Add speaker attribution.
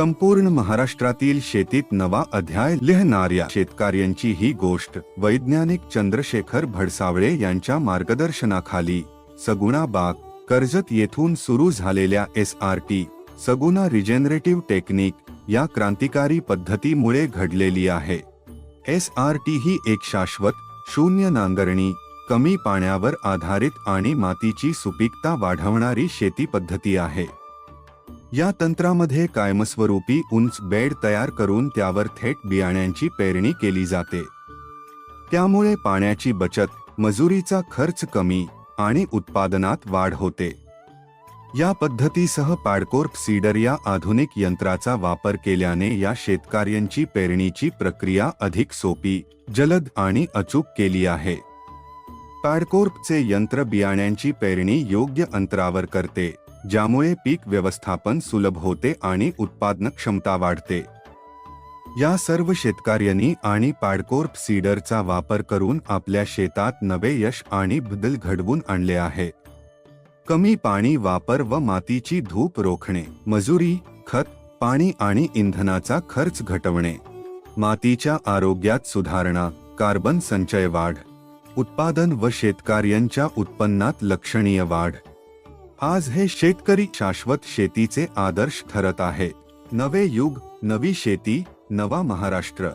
Speaker 1: संपूर्ण महाराष्ट्रातील शेतीत नवा अध्याय लिहिणाऱ्या शेतकऱ्यांची ही गोष्ट वैज्ञानिक चंद्रशेखर भडसावळे यांच्या मार्गदर्शनाखाली. सगुणा बाग कर्जत येथून सुरू झालेल्या S R T Saguna regenerative technique या क्रांतिकारी पद्धतीमुळे घडलेली आहे. एस आर टी ही एक शाश्वत शून्य नांगरणी कमी पाण्यावर आधारित आणि मातीची सुपीकता वाढवणारी शेती पद्धती आहे. या तंत्रामध्ये कायमस्वरूपी उंच बेड तयार करून त्यावर थेट बियाण्यांची पेरणी केली जाते. त्यामुळे पाण्याची बचत मजुरीचा खर्च कमी आणि उत्पादनात वाढ होते. या पद्धतीसह पॅडकोर्प सीडर या आधुनिक यंत्राचा वापर केल्याने या शेतकऱ्यांची पेरणीची प्रक्रिया अधिक सोपी जलद आणि अचूक केली आहे. पॅडकोर्पचे यंत्र बियाण्यांची पेरणी योग्य अंतरावर करते. ज्यामुळे पीक व्यवस्थापन सुलभ होते आणि उत्पादन क्षमता वाढते. या सर्व शेतकऱ्यांनी आणि पॅडकोर्प सीडरचा वापर करून आपल्या शेतात नवे यश आणि बदल घडवून आणले आहे. कमी पाणी वापर व मातीची धूप रोखणे मजुरी खत पाणी आणि इंधनाचा खर्च घटवणे मातीच्या आरोग्यात सुधारणा कार्बन संचय वाढ उत्पादन व शेतकऱ्यांच्या उत्पन्नात लक्षणीय वाढ आज हे शेतकरी शाश्वत शेतीचे आदर्श ठरत आहे. नवे युग नवी शेती नवा महाराष्ट्र.